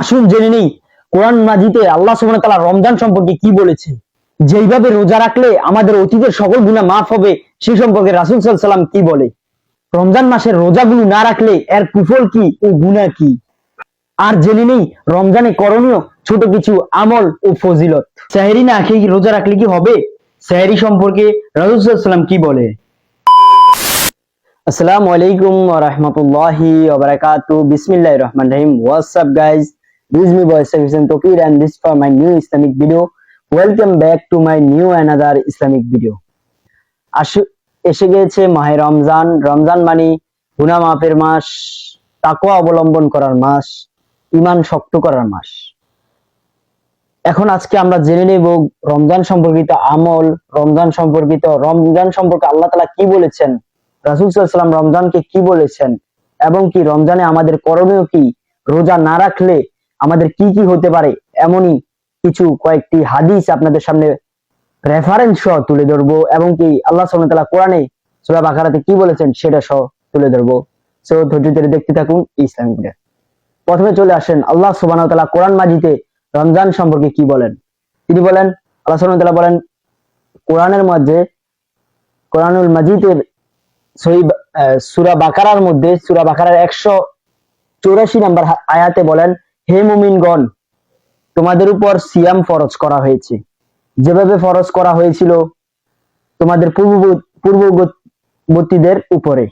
আসুন জেনে নেই, কোরআন মাজিতে আল্লাহ সুবহানাহু ওয়া তাআলা রমজান সম্পর্কে কি বলেছে? যেইভাবে রোজা রাখলে আমাদের অতীতের সকল গুনাহ মাফ হবে সেই সম্পর্কে রাসূল সাল্লাম কি বলে? রমজান মাসের রোজাগুলো না রাখলে এর কুফল কি ও গুনাহ কি? আর জেনে নেই, রমজানে করণীয় ছোট কিছু আমল ও ফজিলত। সেহরি না খেয়ে রোজা রাখলে কি হবে? সেহরি সম্পর্কে রাসূল সাল্লাম কি বলে? আসসালামু আলাইকুম ওয়া রাহমাতুল্লাহি ওয়া রহিম। What's up guys this me বয় সাবিসেন তকির and this for my new Islamic video welcome back to my new another Islamic video আসু এসে গিয়েছে মাহে রমজান। রমজান মানে গুনাহ মাফের মাস, তাকওয়া অবলম্বন করার মাস, ঈমান শক্ত করার মাস। এখন আজকে আমরা জেনে নেব রমজান সম্পর্কিত আমল, রমজান সম্পর্কিত, রমজান সম্পর্কে আল্লাহ তাআলা কি বলেছেন, রাসূল ওয়াসাল্লাম রমজানকে কি বলেছেন, এবং কি রমজানে আমাদের করণীয় কি, রোজা না রাখলে আমাদের কি কি হতে পারে এমনই কিছু কয়েকটি হাদিস আপনাদের সামনে রেফারেন্স সহ তুলে ধরবো এবং কি আল্লাহ তাআলা কোরআনে সূরা বাকারাতে কি বলেছেন সেটা সহ তুলে ধরবো। সো ধৈর্য ধরে দেখতে থাকুন ইসলামিক প্রথমে চলে আসেন আল্লাহ ওয়া কোরআন মাজিদে রমজান সম্পর্কে কি বলেন? তিনি বলেন, আল্লাহ ওয়া বলেন, কোরআনের মধ্যে, কোরআনুল মাজিদের সুরা বাকারার মধ্যে, সুরা বাকারার একশো চৌরাশি নাম্বার আয়াতে বলেন হে মুমিনগণ, তোমাদের উপর সিয়াম ফরজ করা হয়েছে। যেভাবে ফরজ করা হয়েছিল তোমাদের পূর্ব পূর্ববর্তীদের উপরে,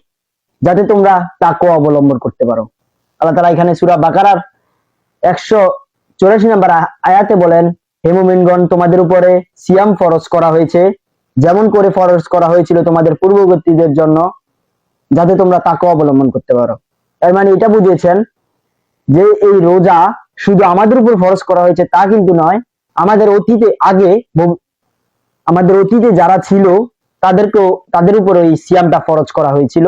যাতে তোমরা তাকে অবলম্বন করতে পারো। আল্লাহ তালা এখানে সুরা বাকারার একশো চৌরাশি নাম্বার আয়াতে বলেন, হে মুমিনগণ, তোমাদের উপরে সিয়াম ফরজ করা হয়েছে, যেমন করে ফরজ করা হয়েছিল তোমাদের পূর্ববর্তীদের জন্য, যাতে তোমরা তাকে অবলম্বন করতে পারো। এর মানে এটা বুঝিয়েছেন যে এই রোজা শুধু আমাদের উপর ফরজ করা হয়েছে তা কিন্তু নয়, আমাদের অতীতে আগে আমাদের অতীতে যারা ছিল, তাদেরকেও তাদের উপর এই সিয়ামটা ফরজ করা হয়েছিল।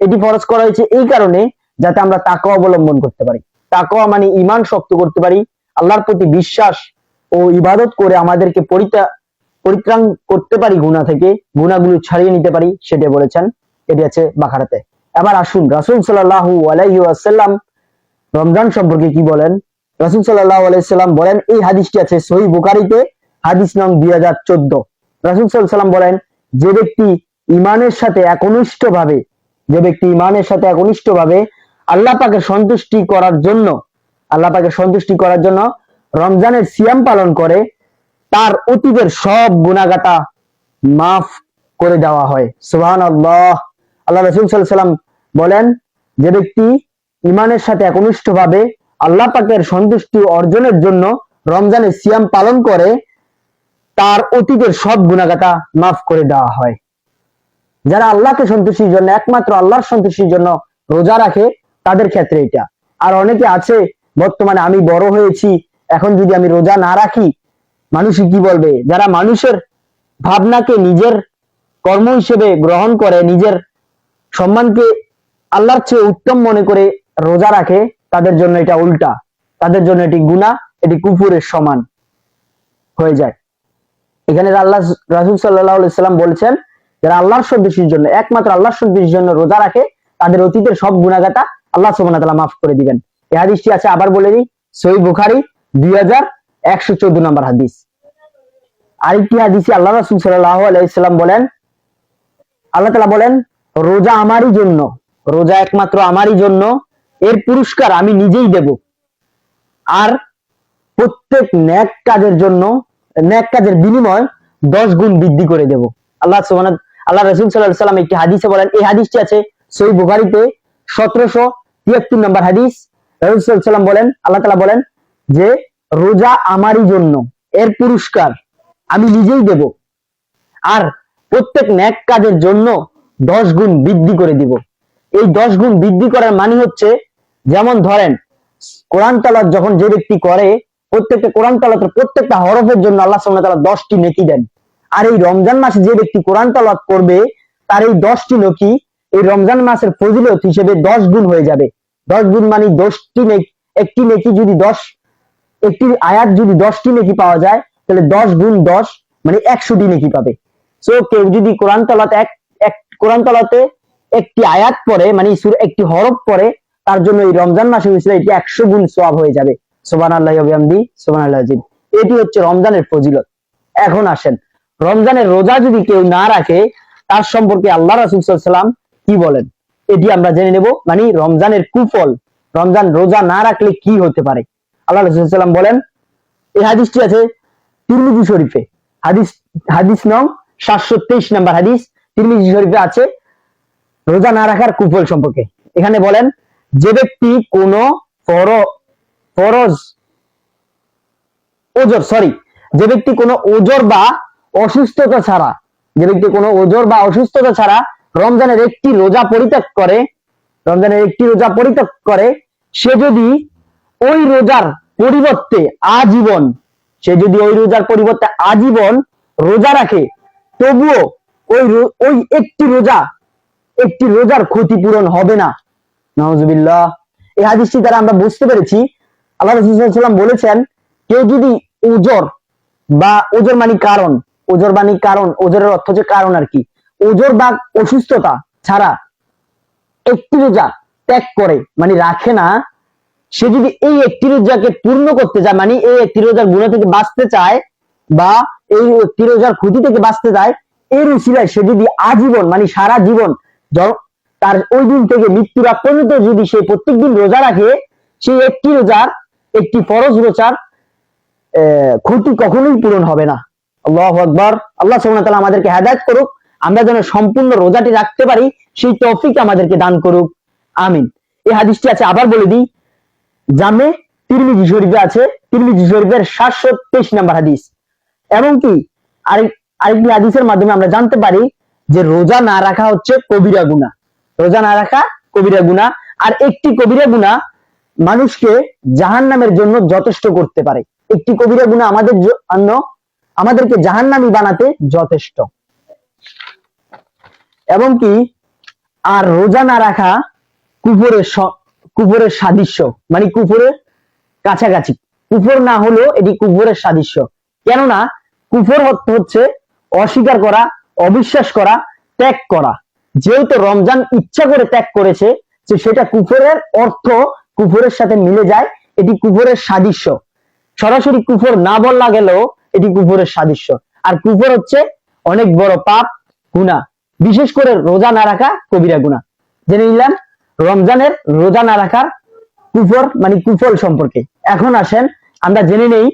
এটি ফরজ করা হয়েছে এই কারণে যাতে আমরা তাকে অবলম্বন করতে পারি। তাকওয়া মানে ইমান শক্ত করতে পারি, আল্লাহর প্রতি বিশ্বাস ও ইবাদত করে আমাদেরকে পরিত্রা পরিত্রাণ করতে পারি গুণা থেকে গুণাগুলো ছাড়িয়ে নিতে পারি সেটা বলেছেন। এটি আছে বাখারাতে এবার আসুন, রাসূল সাল্লাল্লাহু আলাইহি ওয়াসাল্লাম রমজান সম্পর্কে কি বলেন? রাসূল সাল্লাম বলেন, এই হাদিসটি আছে সহিহ বুখারীতে, হাদিস নং 2014 রাসূল সাল্লাল্লাহু আলাইহি সাল্লাম বলেন, যে ব্যক্তি ইমানের সাথে একনিষ্ঠ ভাবে যে ব্যক্তি ইমানের সাথে একনিষ্ঠ ভাবে আল্লাহ পাকে সন্তুষ্টি করার জন্য, আল্লাহ পাকে সন্তুষ্টি করার জন্য রমজানের সিয়াম পালন করে, তার অতীতের সব গুণাগাতা মাফ করে দেওয়া হয়। সুবহান আল্লাহ আল্লাহ রসুল সাল্লাম বলেন, যে ব্যক্তি ইমানের সাথে একনিষ্ঠ ভাবে আল্লাহ পাকের সন্তুষ্টি অর্জনের জন্য রমজানের সিয়াম পালন করে, তার অতীতের সব গুণাগাতা মাফ করে দেওয়া হয়। যারা আল্লাহকে সন্তুষ্টির জন্য, একমাত্র আল্লাহর সন্তুষ্টির জন্য রোজা রাখে, তাদের ক্ষেত্রে এটা। আর অনেকে আছে, বর্তমানে আমি বড় হয়েছি, এখন যদি আমি রোজা না রাখি মানুষ কি বলবে? যারা মানুষের ভাবনাকে নিজের কর্ম হিসেবে গ্রহণ করে, নিজের সম্মানকে আল্লাহর চেয়ে উত্তম মনে করে রোজা রাখে, তাদের জন্য এটা উল্টা। তাদের জন্য এটি গুণা এটি কুফুরের সমান হয়ে যায়। এখানে আল্লাহ রাসুল সাল্লাহ সাল্লাম বলছেন, যারা আল্লাহর সন্তুষ্টির জন্য, একমাত্র আল্লাহর সন্তুষ্টির জন্য রোজা রাখে, তাদের অতীতের সব গুণাগাতা আল্লাহ ওয়া তাআলা মাফ করে দিবেন। এই হাদিসটি আছে, আবার বলে দিই সহি বুখারী, দুই হাজার একশো চোদ্দ নম্বর হাদিস। আরেকটি হাদিসে আল্লাহ রাসূল সাল্লাল্লাহু আলাইহি সাল্লাম বলেন, আল্লাহ তালা বলেন, রোজা আমারই জন্য, রোজা একমাত্র আমারই জন্য এর পুরস্কার আমি নিজেই দেব। আর প্রত্যেক ন্যাক কাজের জন্য, ন্যাক কাজের বিনিময় দশ গুণ বৃদ্ধি করে দেব। আল্লাহ সুবহানাহু আল্লাহ রাসূল আলাইহি সাল্লাম একটি হাদিসে বলেন, এই হাদিসটি আছে সহিহ বুখারীতে সতেরোশো তিয়াত্তর নম্বর হাদিস। রাসূল সাল্লাম বলেন, আল্লাহ তাআলা বলেন যে, রোজা আমারই জন্য, এর পুরস্কার আমি নিজেই দেব। আর প্রত্যেক ন্যাক কাজের জন্য দশ গুণ বৃদ্ধি করে দিব। এই দশ গুণ বৃদ্ধি করার মানে হচ্ছে যেমন ধরেন, কোরআন তালাত যখন যে ব্যক্তি করে, প্রত্যেকটা কোরআন তালাতের প্রত্যেকটা হরফের জন্য আল্লাহ সাল্লাহ তালা দশটি নেকি দেন। আর এই রমজান মাসে যে ব্যক্তি কোরআন তালাত করবে, তার এই দশটি নেকি এই রমজান মাসের ফজিলত হিসেবে দশ গুণ হয়ে যাবে। দশ গুণ মানে দশটি নেকি, একটি নেকি যদি দশ, একটি আয়াত যদি দশটি নেকি পাওয়া যায়, তাহলে দশ গুণ দশ মানে একশোটি নেকি পাবে। সো কেউ যদি কোরআন তলাতে এক কোরআন তলাতে একটি আয়াত পরে মানে একটি হরফ পড়ে তার জন্য এই রমজান মাসে হয়েছিল এটি একশো গুণ সওয়াব হয়ে যাবে। সোবান আল্লাহ অবিয়ামদি সোবান আল্লাহ এটি হচ্ছে রমজানের ফজিলত। এখন আসেন, রমজানের রোজা যদি কেউ না রাখে, তার সম্পর্কে আল্লাহ রাসুলাম কি বলেন? এটি আমরা জেনে নেব মানে রমজানের কুফল, রমজান রোজা না রাখলে কি হতে পারে? আল্লাহ রসুলাম বলেন, এই হাদিসটি আছে তিরমিজি শরীফে। হাদিস হাদিস নং সাতশো তেইশ নাম্বার হাদিস, তিরমিজি শরীফে আছে, রোজা না রাখার কুফল সম্পর্কে। এখানে বলেন যে ব্যক্তি কোন ফরজ ওজর সরি যে ব্যক্তি কোনো ওজর বা অসুস্থতা ছাড়া, যে ব্যক্তি কোনো ওজর বা অসুস্থতা ছাড়া রমজানের একটি রোজা পরিত্যাগ করে, রমজানের একটি রোজা পরিত্যাগ করে, সে যদি ওই রোজার পরিবর্তে আজীবন, সে যদি ওই রোজার পরিবর্তে আজীবন রোজা রাখে, তবুও ওই ওই একটি রোজা, একটি রোজার ক্ষতিপূরণ হবে না। নওয়াজুবিল্লাহ এই হাদিসটি দ্বারা আমরা বুঝতে পেরেছি, আল্লাহ রসুলাম বলেছেন, কেউ যদি ওজর বা ওজর মানে কারণ ওজর মানে কারণ ওজরের অর্থ হচ্ছে কারণ আর কি। ওজর বা অসুস্থতা ছাড়া একটি রোজা ত্যাগ করে মানে রাখে না, সে যদি এই একটি রোজাকে পূর্ণ করতে চায় মানে এই একটি রোজার গুণ থেকে বাঁচতে চায় বা এই একটি রোজার ক্ষতি থেকে বাঁচতে চায়, এর উচিলায় সে যদি আজীবন মানে সারা জীবন তার ওই দিন থেকে মৃত্যুর আগ পর্যন্ত যদি সে প্রত্যেক দিন রোজা রাখে সেই একটি রোজার, একটি ফরজ রোজার ক্ষতি কখনোই পূরণ হবে না। আল্লাহ আকবর। আল্লাহ ওয়া তাআলা আমাদেরকে হেদায়েত করুক। আমরা যেন সম্পূর্ণ রোজাটি রাখতে পারি, সেই তৌফিক আমাদেরকে দান করুক। আমিন। এই হাদিসটি আছে, আবার বলে দিই। জামে তিরমিজি শরীফে আছে। তিরমিজি শরীফের সাতশো তেইশ নাম্বার হাদিস। এমনকি আরেক, আরেকটি হাদিসের মাধ্যমে আমরা জানতে পারি যে রোজা না রাখা হচ্ছে কবিরা গুণা রোজা না রাখা কবিরা গুণা আর একটি কবিরা গুণা মানুষকে জাহান নামের জন্য যথেষ্ট করতে পারে। একটি কবিরা গুণা আমাদের জন্য, আমাদেরকে জাহান্নামী বানাতে যথেষ্ট। এবং কি, আর রোজা না রাখা কুপুরের কুপুরের সাদৃশ্য মানে কুপুরের কাছাকাছি। কুফর না হলেও এটি কুফরের সাদৃশ্য। কেননা, কুফর অর্থ হচ্ছে অস্বীকার করা, অবিশ্বাস করা, ত্যাগ করা। যেহেতু রমজান ইচ্ছা করে ত্যাগ করেছে, যে সেটা কুফরের অর্থ কুফরের সাথে মিলে যায়, এটি কুফরের সাদৃশ্য। সরাসরি কুফর না বলা গেলেও এটি কুফরের সাদৃশ্য। আর কুফর হচ্ছে অনেক বড় পাপ গুণা বিশেষ করে রোজা না রাখা কবিরা গুণা জেনে নিলাম, রমজানের রোজা না রাখার কুফর মানে কুফল সম্পর্কে। এখন আসেন, আমরা জেনে নেই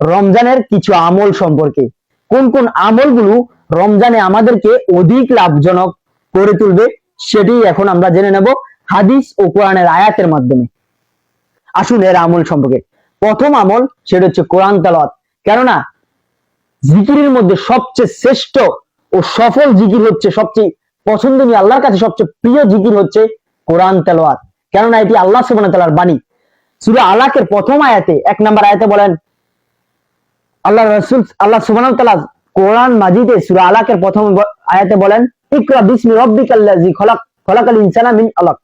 রমজানের কিছু আমল সম্পর্কে। কোন কোন আমলগুলো রমজানে আমাদেরকে অধিক লাভজনক করে তুলবে সেটি এখন আমরা জেনে নেব হাদিস ও কোরআনের আয়াতের মাধ্যমে। আসুন এর আমল সম্পর্কে। প্রথম আমল সেটা হচ্ছে কোরআন তালাওয়াত। কেননা জিকিরের মধ্যে সবচেয়ে শ্রেষ্ঠ ও সফল জিকির হচ্ছে সবচেয়ে পছন্দনীয়, আল্লাহর কাছে সবচেয়ে প্রিয় জিকির হচ্ছে কোরআন তেলাওয়াত। কেননা এটি আল্লাহ সুবান ওয়া তাআলার বাণী। সূরা আলাকের প্রথম আয়াতে, এক নম্বর আয়াতে বলেন আল্লাহ রসুল আল্লাহ সুবহানাহু ওয়া তাআলা কোরআন মাজিদে সূরা আলাকের প্রথম আয়াতে বলেন আলাক।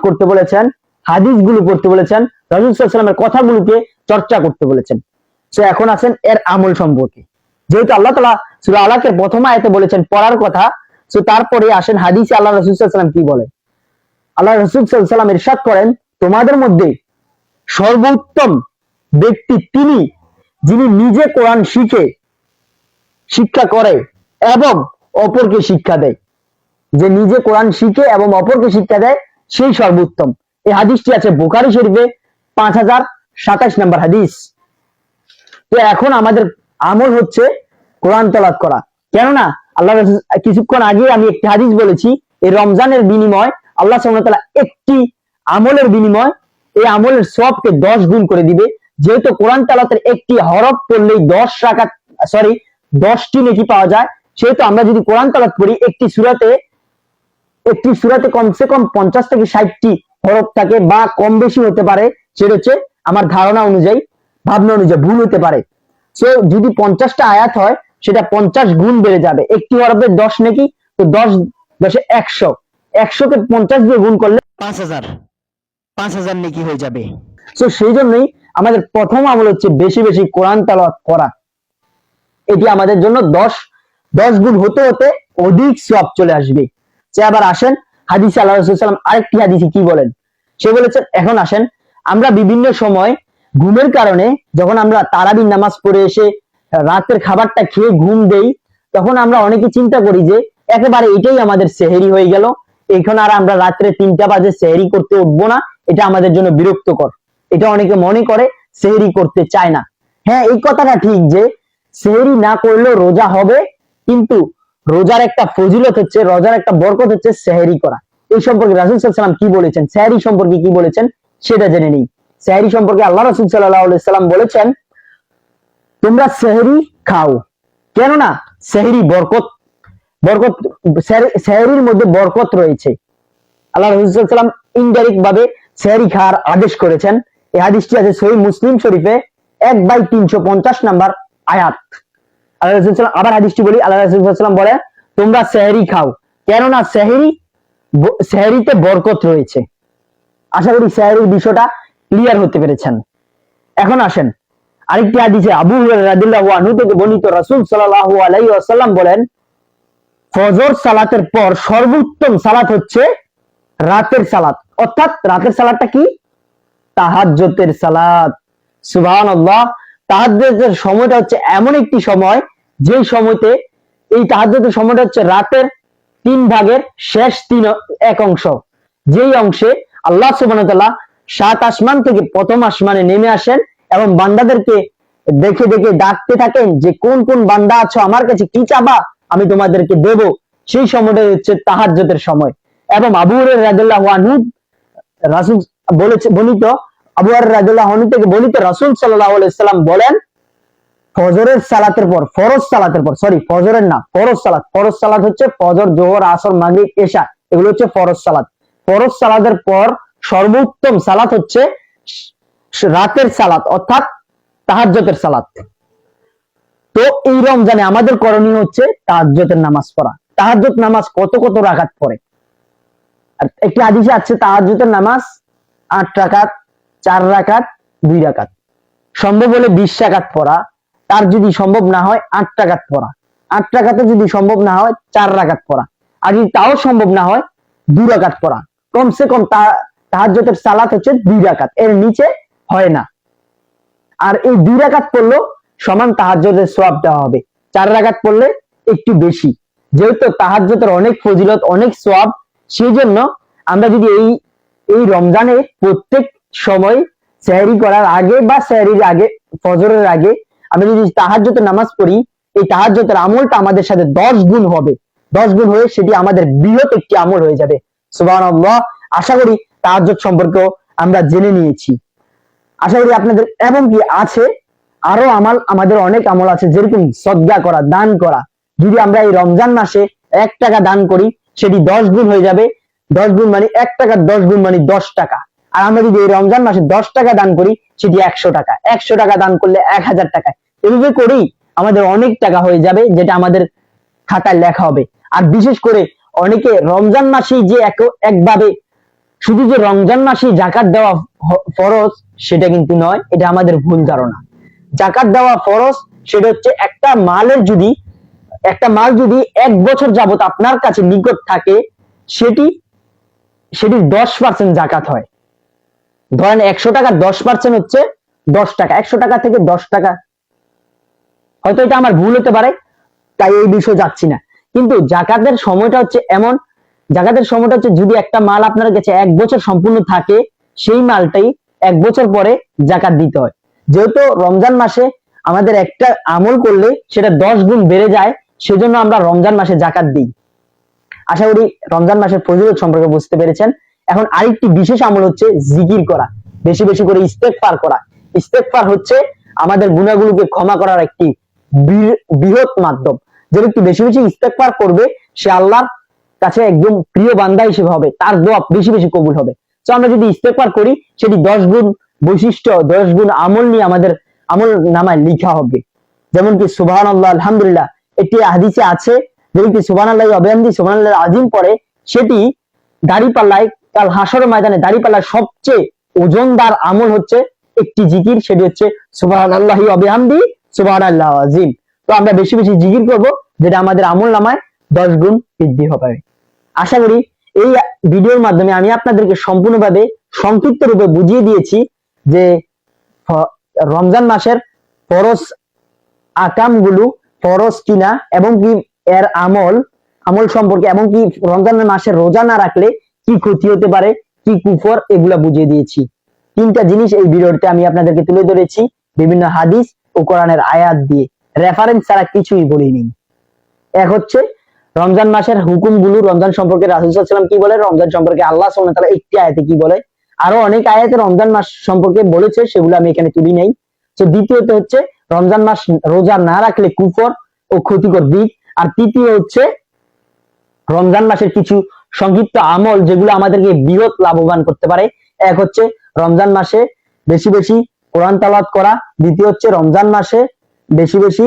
করতে হাদিসগুলো পড়তে বলেছেন আলাইহি কথাগুলোকে চর্চা করতে বলেছেন। সো এখন আসেন এর আমল সম্পর্কে। যেহেতু আল্লাহ তালা সূরা আলাকের প্রথম আয়াতে বলেছেন পড়ার কথা তারপরে আসেন হাদিসে আল্লাহ রাসূল কি বলে আল্লাহ রাসূল ওয়াসাল্লাম ইরশাদ করেন, তোমাদের মধ্যে সর্বোত্তম ব্যক্তি তিনি যিনি নিজে কোরআন শিখে শিক্ষা করে এবং অপরকে শিক্ষা দেয়। যে নিজে কোরআন শিখে এবং অপরকে শিক্ষা দেয়, সেই সর্বোত্তম। এই হাদিসটি আছে বোখারি শরীফে পাঁচ হাজার সাতাশ নম্বর হাদিস। তো এখন আমাদের আমল হচ্ছে কোরআন তলাত করা। কেননা আল্লাহ কিছুক্ষণ আগে আমি একটি হাদিস বলেছি, এই রমজানের বিনিময় আল্লাহ সুবহানাহু একটি আমলের বিনিময় এই আমলের সবকে দশ গুণ করে দিবে। যেহেতু কোরআন তালাতের একটি হরফ পড়লেই দশ রাকাত সরি দশটি নেকি পাওয়া যায়। সেহেতু আমরা যদি কোরআন তালাত পড়ি, একটি সুরাতে একটি সুরাতে কমসে কম পঞ্চাশ থেকে ষাটটি হরফ থাকে বা কম বেশি হতে পারে। সেটা আমার ধারণা অনুযায়ী, ভাবনা অনুযায়ী ভুল হতে পারে। সো যদি পঞ্চাশটা আয়াত হয়, সেটা পঞ্চাশ গুণ বেড়ে যাবে। একটি হরফের দশ নাকি, তো দশ দশে একশো। একশোকে পঞ্চাশ দিয়ে গুণ করলে পাঁচ হাজার। পাঁচ হাজার নাকি হয়ে যাবে। তো সেই জন্যই আমাদের প্রথম আমল হচ্ছে বেশি বেশি কোরআন তালাওয়াত করা। এটি আমাদের জন্য দশ দশ গুণ হতে হতে অধিক সব চলে আসবে। সে আবার আসেন হাদিসে আল্লাহ রসুলাম আরেকটি হাদিসে কি বলেন? সে বলেছেন এখন আসেন আমরা বিভিন্ন সময় ঘুমের কারণে যখন আমরা তারাবির নামাজ পড়ে এসে রাতের খাবারটা খেয়ে ঘুম দেই তখন আমরা অনেকে চিন্তা করি যে একেবারে এটাই আমাদের সেহেরি হয়ে গেল। এখন আর আমরা রাত্রে তিনটা বাজে সেহেরি করতে উঠবো না, এটা আমাদের জন্য বিরক্তকর। এটা অনেকে মনে করে সেহেরি করতে চায় না। হ্যাঁ এই কথাটা ঠিক যে সেহেরি না করলেও রোজা হবে, কিন্তু রোজার একটা ফজিলত হচ্ছে, রোজার একটা বরকত হচ্ছে সেহেরি করা। এই সম্পর্কে রাসুল সাল্লাম কি বলেছেন? সেহেরি সম্পর্কে কি বলেছেন? সেটা জেনে নেই। সেহেরি সম্পর্কে আল্লাহ রসুল সাল্লাহ সাল্লাম বলেছেন, তোমরা সেহেরি খাও। কেননা সেহেরি বরকত বরকত সেহেরির মধ্যে বরকত রয়েছে। আল্লাহ রসুলাম ইনডাইরেক্ট ভাবে সেহেরি খাওয়ার আদেশ করেছেন। এই হাদিসটি আছে সহি মুসলিম শরীফে এক বাই তিনশো পঞ্চাশ নাম্বার আয়াত। আল্লাহ রসুলাম আবার হাদিসটি বলি, আল্লাহ রসুলাম বলে, তোমরা সেহেরি খাও। কেননা সেহেরি সেহেরিতে বরকত রয়েছে। আশা করি সেহেরির বিষয়টা ক্লিয়ার হতে পেরেছেন। এখন আসেন। আরেকটি হাদিসে আবু রাদিল্লাহু আনহু থেকে বর্ণিত রাসূল সাল্লাল্লাহু আলাইহি ওয়াসাল্লাম বলেন ফজর সালাতের পর সর্বোত্তম সালাত হচ্ছে রাতের সালাত। অর্থাৎ রাতের সালাতটা কি? তাহাজ্জতের সালাত। সুবহানাল্লাহ। তাহাজ্জতের সময়টা হচ্ছে এমন একটি সময়, যেই সময়তে এই তাহাজ্জতের সময়টা হচ্ছে রাতের তিন ভাগের শেষ তিন এক অংশ। যেই অংশে আল্লাহ সুবহানাহু তাআলা সাত আসমান থেকে প্রথম আসমানে নেমে আসেন এবং বান্দাদেরকে দেখে দেখে ডাকতে থাকেন যে কোন কোন বান্দা আছো, আমার কাছে কি চাবা? আমি তোমাদেরকে দেব। সেই সময়টা হচ্ছে তাহাজ্জতের সময়। এবং আবু রাজুল্লাহ আনহু রাসুল বলেছে বলিত আবু রাজুল্লাহ আনহু থেকে বলিত রাসুল সাল্লাহ সাল্লাম বলেন, ফজরের সালাতের পর, ফরজ সালাতের পর সরি ফজরের না, ফরজ সালাত। ফরজ সালাত হচ্ছে ফজর, জোহর, আসর, মাগরিব, এশা, এগুলো হচ্ছে ফরজ সালাত। ফরজ সালাতের পর সর্বোত্তম সালাত হচ্ছে রাতের সালাত, অর্থাৎ তাহাজ্জতের সালাত। তো এই রমজানে আমাদের করণীয় হচ্ছে তাহাজ্জতের নামাজ পড়া। তাহাজ্জত নামাজ কত কত রাখাত পড়ে? একটি আদিসে আছে তাহাজ্জতের নামাজ আট রাকাত, চার রাকাত, দুই রাকাত। সম্ভব হলে বিশ রাকাত পড়া। তার যদি সম্ভব না হয়, আট রাকাত পড়া। আট রাকাতে যদি সম্ভব না হয়, চার রাকাত পড়া। আর যদি তাও সম্ভব না হয় দুই রাকাত পড়া। কমসে কম তাহাজ্জতের সালাত হচ্ছে দুই রাকাত। এর নিচে হয় না। আর এই দুই রাকাত পড়লেও সমান তাহাজ্জতের সোয়াব দেওয়া হবে। চার রাকাত পড়লে একটু বেশি। যেহেতু তাহাজ্জতের অনেক ফজিলত, অনেক সোয়াব সেই জন্য আমরা যদি এই এই রমজানে প্রত্যেক সময় সেহরি করার আগে বা সেহরির আগে, ফজরের আগে আমরা যদি তাহাজ্জতের নামাজ পড়ি, এই তাহাজ্জতের আমলটা আমাদের সাথে দশ গুণ হবে। দশ গুণ হয়ে সেটি আমাদের বৃহৎ একটি আমল হয়ে যাবে। সুবাহ আশা করি তাহাজ্জত সম্পর্কেও আমরা জেনে নিয়েছি। আশা করি আপনাদের এবং কি আছে আরও আমল আমাদের অনেক আমল আছে, যেরকম সদ্গা করা, দান করা। যদি আমরা এই রমজান মাসে এক টাকা দান করি, সেটি দশ গুণ হয়ে যাবে। দশ গুণ মানে এক টাকা, দশ গুণ মানে দশ টাকা। আর আমরা যদি এই রমজান মাসে দশ টাকা দান করি, সেটি একশো টাকা। একশো টাকা দান করলে এক হাজার টাকা। এভাবে করেই আমাদের অনেক টাকা হয়ে যাবে, যেটা আমাদের খাতায় লেখা হবে। আর বিশেষ করে অনেকে রমজান মাসেই যে এক একভাবে শুধু যে রমজান মাসেই জাকাত দেওয়া ফরজ, সেটা কিন্তু নয়, এটা আমাদের ভুল ধারণা। জাকাত দেওয়া ফরজ, সেটা হচ্ছে একটা মালের যদি, একটা মাল যদি এক বছর যাবত আপনার কাছে নিকট থাকে, সেটি সেটির দশ পার্সেন্ট জাকাত হয়। ধরেন একশো টাকা দশ পার্সেন্ট হচ্ছে দশ টাকা, একশো টাকা থেকে দশ টাকা। হয়তো এটা আমার ভুল হতে পারে, তাই এই বিষয়ে যাচ্ছি না। কিন্তু জাকাতের সময়টা হচ্ছে এমন, জাকাতের সময়টা হচ্ছে যদি একটা মাল আপনার কাছে এক বছর সম্পূর্ণ থাকে, সেই মালটাই এক বছর পরে জাকাত দিতে হয়। যেহেতু রমজান মাসে আমাদের একটা আমল করলে সেটা দশ গুণ বেড়ে যায়, সেজন্য আমরা রমজান মাসে জাকাত দিই। আশা করি রমজান মাসের ফজিলত সম্পর্কে বুঝতে পেরেছেন। এখন আরেকটি বিশেষ আমল হচ্ছে জিকির করা, বেশি বেশি করে ইস্তেকফার করা। ইস্তেকফার হচ্ছে আমাদের গুণাগুলোকে ক্ষমা করার একটি বৃহৎ মাধ্যম। যে ব্যক্তি বেশি বেশি ইস্তেকফার করবে, সে আল্লাহর কাছে একদম প্রিয় বান্দা হিসেবে হবে, তার দোয়া বেশি বেশি কবুল হবে। তো আমরা যদি ইস্তেকফার করি, সেটি দশ গুণ বৈশিষ্ট্য, দশ গুণ আমল নিয়ে আমাদের আমল নামায় লিখা হবে। যেমন কি সুবাহান আল্লাহ আলহামদুলিল্লাহ, একটি হাদিসে আছে যে ব্যক্তি সুবান আল্লাহ অবয়ান্দি সুবান আল্লাহ আজিম পরে সেটি দাড়ি পাল্লায় কাল হাসর ময়দানে দাড়ি পাল্লায় সবচেয়ে ওজনদার আমল হচ্ছে একটি জিকির, সেটি হচ্ছে সুবাহ আল্লাহ অবিহামদি সুবাহ আল্লাহ আজিম। তো আমরা বেশি বেশি জিকির করব, যেটা আমাদের আমল নামায় দশ গুণ বৃদ্ধি হবে। আশা করি এই ভিডিওর মাধ্যমে আমি আপনাদেরকে সম্পূর্ণভাবে সংক্ষিপ্ত রূপে বুঝিয়ে দিয়েছি যে রমজান মাসের ফরজ আকামগুলো ফরজ কিনা এবং কি এর আমল আমল সম্পর্কে এবং কি রমজান মাসে রোজা না রাখলে কি ক্ষতি হতে পারে, কি কুফর, এগুলা বুঝিয়ে দিয়েছি। তিনটা জিনিস এই ভিডিওতে আমি আপনাদেরকে তুলে ধরেছি, বিভিন্ন হাদিস ও কোরআনের আয়াত দিয়ে। রেফারেন্স ছাড়া কিছুই বলিনি এক হচ্ছে, রমজান মাসের হুকুমগুলো, রমজান সম্পর্কে রাসুলাম কি বলে? রমজান সম্পর্কে আল্লাহ ওয়া তাআলা একটি আয়াতে কি বলে? আরও অনেক আয়াতে রমজান মাস সম্পর্কে বলেছে, সেগুলো আমি এখানে তুলি নাই। তো দ্বিতীয়ত হচ্ছে, রমজান মাস রোজা না রাখলে কুফর ও ক্ষতিকর দিক। আর তৃতীয় হচ্ছে, রমজান মাসের কিছু সংক্ষিপ্ত আমল যেগুলো আমাদেরকে বৃহৎ লাভবান করতে পারে। এক হচ্ছে, রমজান মাসে বেশি বেশি কোরআন তালাত করা। দ্বিতীয় হচ্ছে, রমজান মাসে বেশি বেশি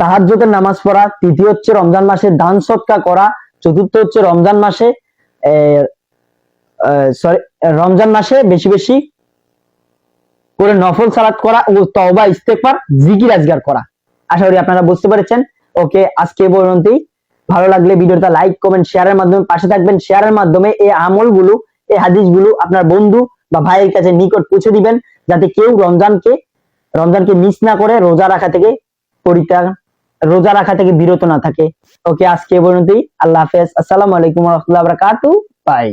তাহাজ্জুদের নামাজ পড়া। তৃতীয় হচ্ছে, রমজান মাসে দান সৎকা করা। চতুর্থ হচ্ছে, রমজান মাসে সরি রমজান মাসে বেশি বেশি করে নফল সালাত করা ও তওবা, ইস্তেগফার, জিকির আজগার করা। আশা করি আপনারা বুঝতে পেরেছেন। ওকে, আজকে এই ভালো লাগলে ভিডিওটা লাইক, কমেন্ট শেয়ারের মাধ্যমে পাশে থাকবেন। শেয়ারের মাধ্যমে এই আমলগুলো, এই হাদিসগুলো আপনার বন্ধু বা ভাইয়ের কাছে নিকট পৌঁছে দিবেন, যাতে কেউ রমজানকে রমজানকে মিস না করে, রোজা রাখা থেকে পরিত্যাগ রোজা রাখা থেকে বিরত না থাকে। ওকে, আজকে পর্যন্তই। আল্লাহ হাফেজ। আসসালামু আলাইকুম রহমতুল্লাহ বারাকাতু বাই